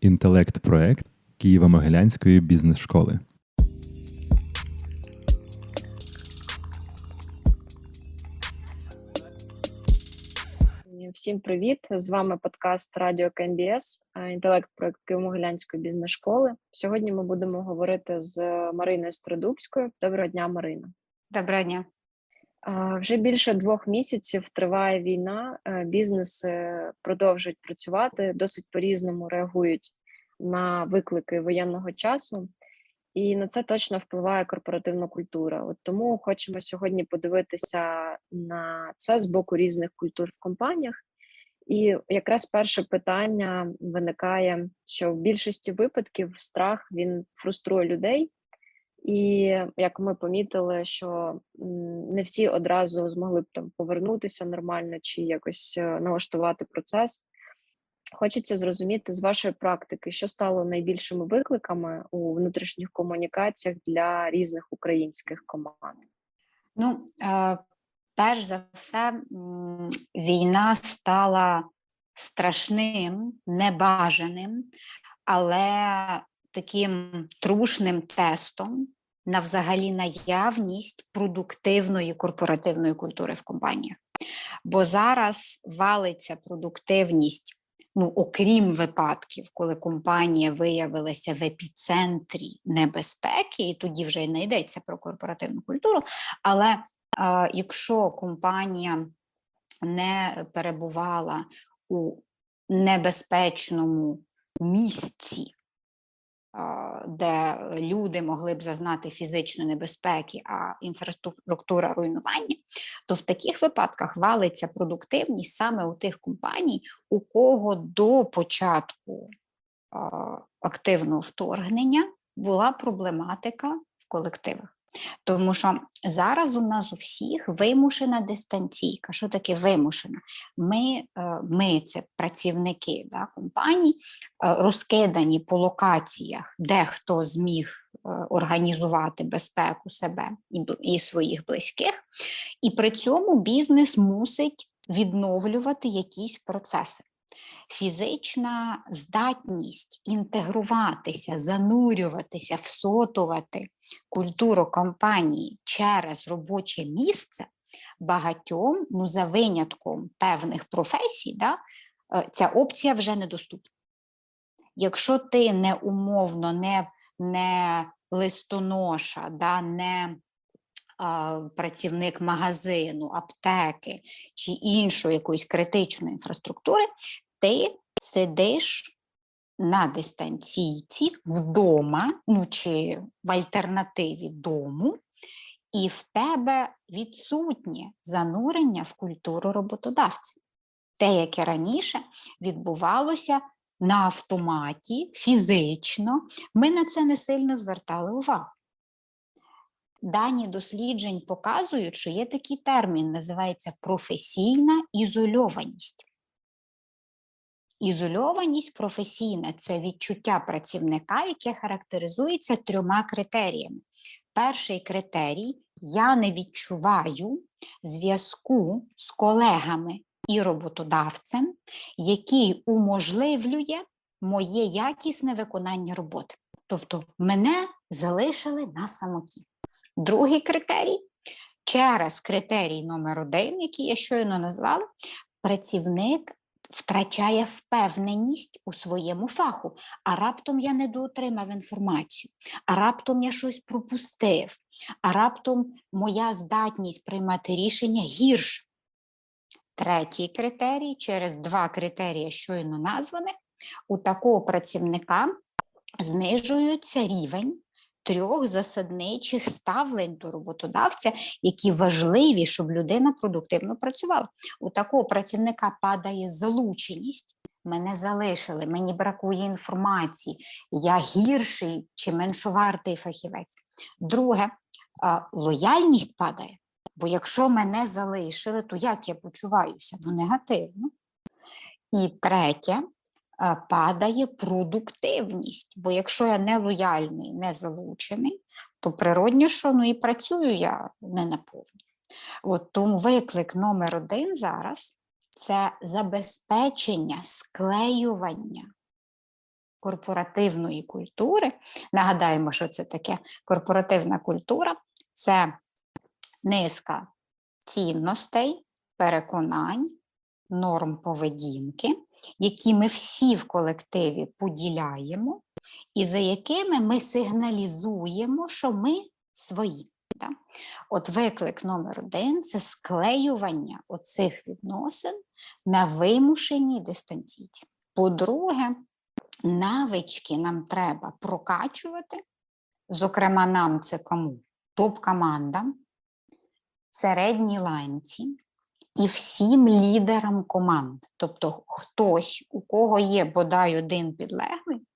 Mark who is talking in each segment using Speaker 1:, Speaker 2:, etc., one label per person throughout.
Speaker 1: інтелект-проект Києво-Могилянської бізнес-школи.
Speaker 2: Всім привіт! З вами подкаст Радіо КМБС, інтелект проект Києво-Могилянської бізнес-школи. Сьогодні ми будемо говорити з Мариною Страдубською. Доброго дня, Марина.
Speaker 3: Доброго дня.
Speaker 2: Вже більше двох місяців триває війна. е, Бізнеси продовжують працювати, досить по-різному реагують на виклики воєнного часу, і на це точно впливає корпоративна культура. От тому хочемо сьогодні подивитися на це з боку різних культур в компаніях. І якраз перше питання виникає, що в більшості випадків страх він фруструє людей. І як ми помітили, що не всі одразу змогли б там повернутися нормально чи якось е, налаштувати процес. Хочеться зрозуміти з вашої практики, що стало найбільшими викликами у внутрішніх комунікаціях для різних українських команд.
Speaker 3: Ну, е, перш за все, війна стала страшним, небажаним, але таким трушним тестом на взагалі наявність продуктивної корпоративної культури в компаніях. Бо зараз валиться продуктивність. Ну, окрім випадків, коли компанія виявилася в епіцентрі небезпеки, і тоді вже й не йдеться про корпоративну культуру. Але а, якщо компанія не перебувала у небезпечному місці, де люди могли б зазнати фізичної небезпеки, а інфраструктура руйнування, то в таких випадках валиться продуктивність саме у тих компаній, у кого до початку активного вторгнення була проблематика в колективах. Тому що зараз у нас у всіх вимушена дистанційка. Що таке вимушена? Ми, е, ми це працівники да, компаній, е, розкидані по локаціях, де хто зміг е, організувати безпеку себе і своїх близьких, і при цьому бізнес мусить відновлювати якісь процеси. Фізична здатність інтегруватися, занурюватися, всотувати культуру компанії через робоче місце багатьом, ну за винятком певних професій, да, е, ця опція вже недоступна. Якщо ти не умовно, не, не листоноша, да, не працівник магазину, аптеки чи іншої якоїсь критичної інфраструктури, ти сидиш на дистанційці вдома, ну чи в альтернативі дому, і в тебе відсутнє занурення в культуру роботодавця. Те, яке раніше відбувалося на автоматі, фізично, ми на це не сильно звертали увагу. Дані досліджень показують, що є такий термін, називається професійна ізольованість. Ізольованість професійна це відчуття працівника, яке характеризується трьома критеріями. Перший критерій я не відчуваю зв'язку з колегами і роботодавцем, який уможливлює моє якісне виконання роботи. Тобто мене залишили на самоті. Другий критерій через критерій номер один, який я щойно назвала, працівник втрачає впевненість у своєму фаху, а раптом я недоотримав інформацію, а раптом я щось пропустив, а раптом моя здатність приймати рішення гірша. Третій критерій, через два критерії щойно названих, у такого працівника знижується рівень трьох засадничих ставлень до роботодавця, які важливі, щоб людина продуктивно працювала. У такого працівника падає залученість. Мене залишили, мені бракує інформації, я гірший чи меншовартий фахівець. Друге, лояльність падає. Бо якщо мене залишили, то як я почуваюся? Ну, негативно. І третє, падає продуктивність. Бо якщо я не лояльний, не залучений, то природньо, що ну і працюю я не наповну. От тому виклик номер один зараз це забезпечення склеювання корпоративної культури. Нагадаємо, що це таке корпоративна культура це низка цінностей, переконань, норм поведінки, які ми всі в колективі поділяємо, і за якими ми сигналізуємо, що ми свої. Да? От виклик номер один це склеювання оцих відносин на вимушеній дистанційці. По-друге, навички нам треба прокачувати. Зокрема, нам це кому? Топ-командам, середній ланці і всім лідерам команд. Тобто, хтось, у кого є бодай один підлеглий,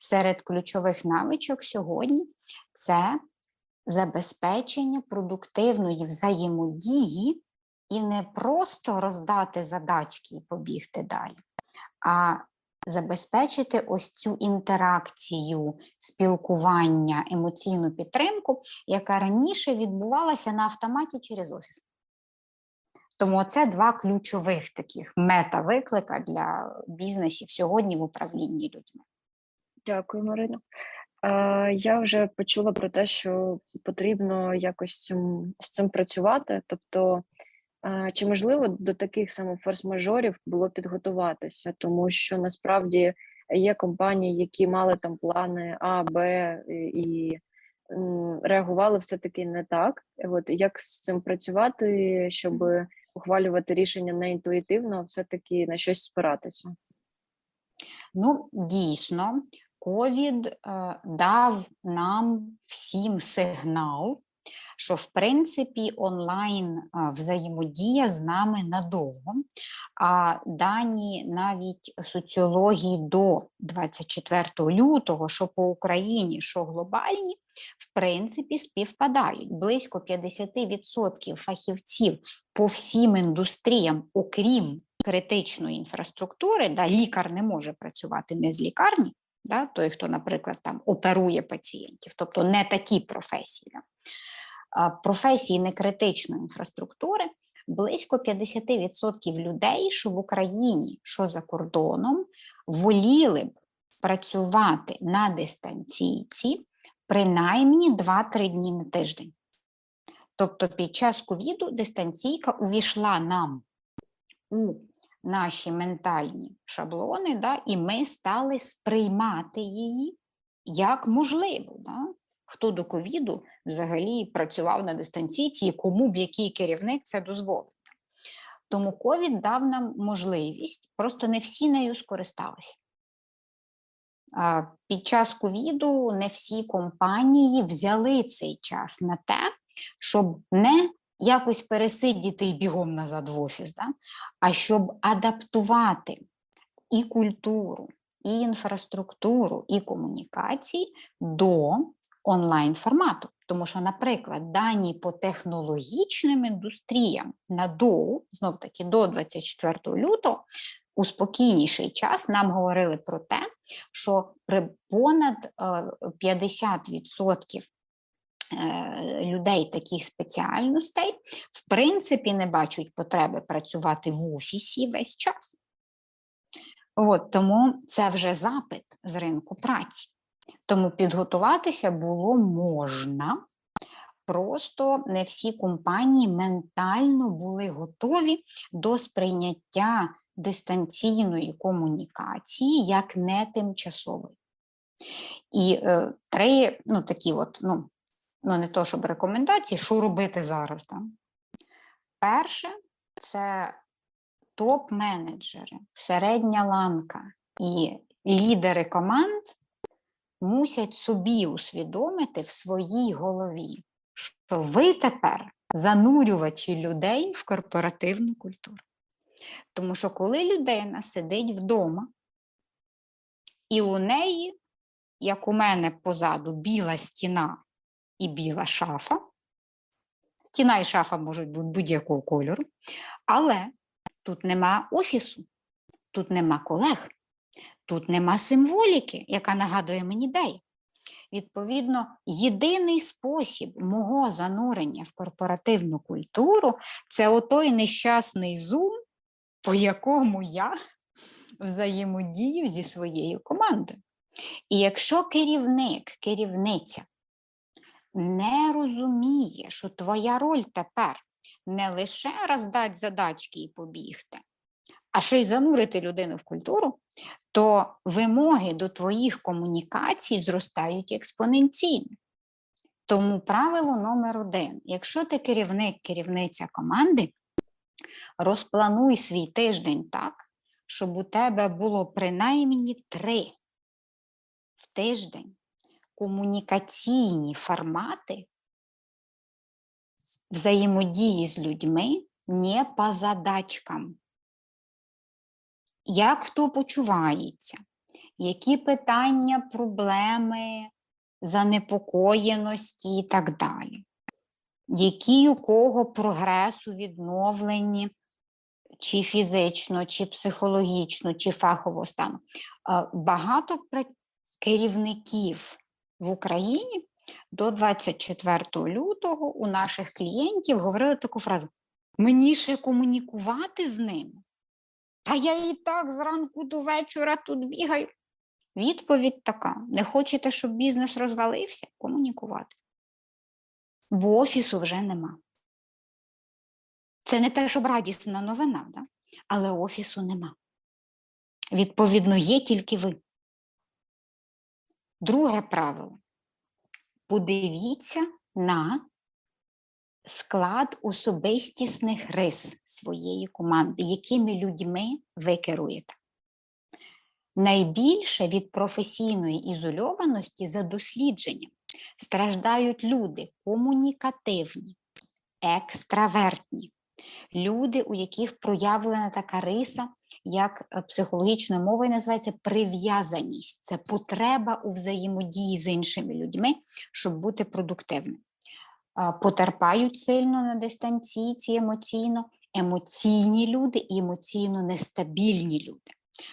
Speaker 3: серед ключових навичок сьогодні це забезпечення продуктивної взаємодії і не просто роздати задачки і побігти далі, а забезпечити ось цю інтеракцію, спілкування, емоційну підтримку, яка раніше відбувалася на автоматі через офіс. Тому це два ключових таких мета-виклика для бізнесів сьогодні в управлінні людьми.
Speaker 2: Дякую, Марина. Е, Я вже почула про те, що потрібно якось з цим, працювати. Тобто, е, чи можливо до таких саме форс-мажорів було підготуватися, тому що насправді є компанії, які мали там плани А, Б і, реагували все-таки не так. От як з цим працювати, щоб ухвалювати рішення не інтуїтивно, а все-таки на щось спиратися?
Speaker 3: Ну, дійсно, ковід е, дав нам всім сигнал, що в принципі онлайн е, взаємодія з нами надовго. А дані навіть соціології до 24 лютого, що по Україні, що глобальні, в принципі, співпадають. Близько 50% фахівців по всім індустріям, окрім критичної інфраструктури, да, лікар не може працювати не з лікарні, да, той, хто, наприклад, там оперує пацієнтів, тобто не такі професії. Да. Професії некритичної інфраструктури близько 50% людей, що в Україні, що за кордоном, воліли б працювати на дистанційці принаймні 2-3 дні на тиждень. Тобто під час ковіду дистанційка увійшла нам у наші ментальні шаблони, да, і ми стали сприймати її як можливу. Да? Хто до ковіду взагалі працював на дистанційці, кому б який керівник це дозволив. Тому ковід дав нам можливість, просто не всі нею скористалися. Під час ковіду не всі компанії взяли цей час на те, щоб не якось пересидіти і бігом назад в офіс, да? а щоб адаптувати і культуру, і інфраструктуру, і комунікації до онлайн формату. Тому що, наприклад, дані по технологічним індустріям на до, знов таки до 24 лютого, у спокійніший час нам говорили про те, що при понад е, 50% е, людей таких спеціальностей в принципі не бачать потреби працювати в офісі весь час. От, тому це вже запит з ринку праці. Тому підготуватися було можна. Просто не всі компанії ментально були готові до сприйняття дистанційної комунікації як не тимчасової. І е, три, ну такі от, ну, ну не то, щоб рекомендації, що робити зараз. Да? Перше, це топ-менеджери, середня ланка і лідери команд мусять собі усвідомити в своїй голові, що ви тепер занурювачі людей в корпоративну культуру. Тому що коли людина сидить вдома, і у неї, як у мене позаду, біла стіна і біла шафа, стіна і шафа можуть бути будь-якого кольору, але тут нема офісу, тут нема колег, тут нема символіки, яка нагадує мені де. Відповідно, єдиний спосіб мого занурення в корпоративну культуру це отой нещасний зум, по якому я взаємодію зі своєю командою. І якщо керівник, керівниця не розуміє, що твоя роль тепер не лише роздати задачки і побігти, а ще й занурити людину в культуру, то вимоги до твоїх комунікацій зростають експоненційно. Тому правило номер один: якщо ти керівник, керівниця команди, розплануй свій тиждень так, щоб у тебе було принаймні три в тиждень комунікаційні формати взаємодії з людьми не по задачкам. Як хто почувається, які питання, проблеми, занепокоєності і так далі, які у кого прогрес у відновленні, чи фізично, чи психологічно, чи фахово стану. Багато керівників в Україні до 24 лютого у наших клієнтів говорили таку фразу: мені ще комунікувати з ними. Та я і так зранку до вечора тут бігаю. Відповідь така: не хочете, щоб бізнес розвалився? Комунікувати. Бо офісу вже нема. Це не те, щоб радісна новина, да? але офісу нема. Відповідно, є тільки ви. Друге правило. Подивіться на склад особистісних рис своєї команди, якими людьми ви керуєте. Найбільше від професійної ізольованості за дослідженням страждають люди комунікативні, екстравертні, люди, у яких проявлена така риса, як е, психологічною мовою називається прив'язаність. Це потреба у взаємодії з іншими людьми, щоб бути продуктивним. Потерпають сильно на дистанційці емоційно, емоційні люди і емоційно нестабільні люди.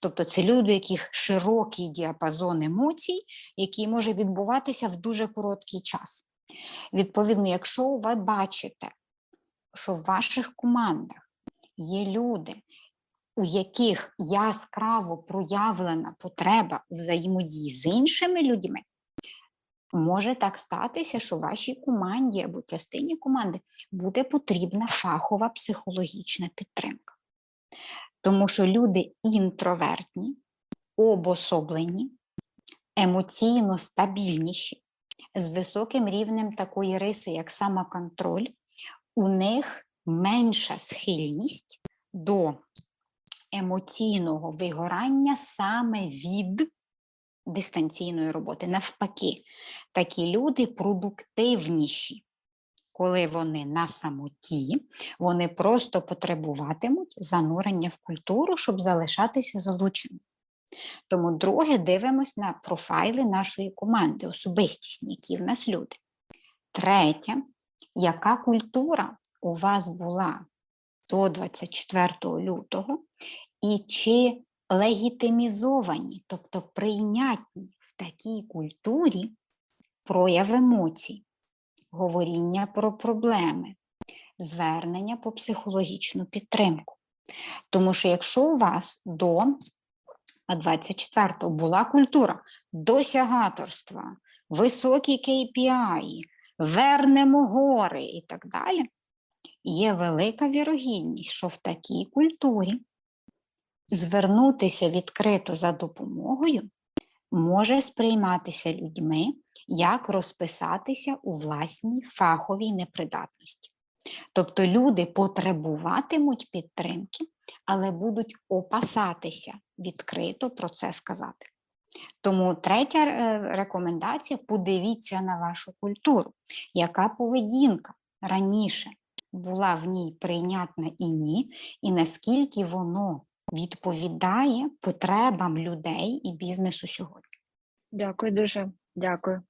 Speaker 3: Тобто це люди, у яких широкий діапазон емоцій, який може відбуватися в дуже короткий час. Відповідно, якщо ви бачите, що в ваших командах є люди, у яких яскраво проявлена потреба взаємодії з іншими людьми, може так статися, що вашій команді або частині команди буде потрібна фахова психологічна підтримка. Тому що люди інтровертні, обособлені, емоційно стабільніші, з високим рівнем такої риси, як самоконтроль, у них менша схильність до емоційного вигорання саме від дистанційної роботи. Навпаки, такі люди продуктивніші. Коли вони на самоті, вони просто потребуватимуть занурення в культуру, щоб залишатися залученими. Тому, друге, дивимось на профайли нашої команди, особистісні, які в нас люди. Третє, яка культура у вас була до 24 лютого, і чи легітимізовані, тобто прийнятні в такій культурі прояв емоцій, говоріння про проблеми, звернення по психологічну підтримку. Тому що якщо у вас до 24-го була культура досягаторства, високі KPI, вернемо гори і так далі, є велика вірогідність, що в такій культурі звернутися відкрито за допомогою може сприйматися людьми як розписатися у власній фаховій непридатності. Тобто люди потребуватимуть підтримки, але будуть опасатися відкрито про це сказати. Тому третя е, рекомендація: подивіться на вашу культуру, яка поведінка раніше була в ній прийнятна і ні, і наскільки воно відповідає потребам людей і бізнесу сьогодні.
Speaker 2: Дякую дуже. Дякую.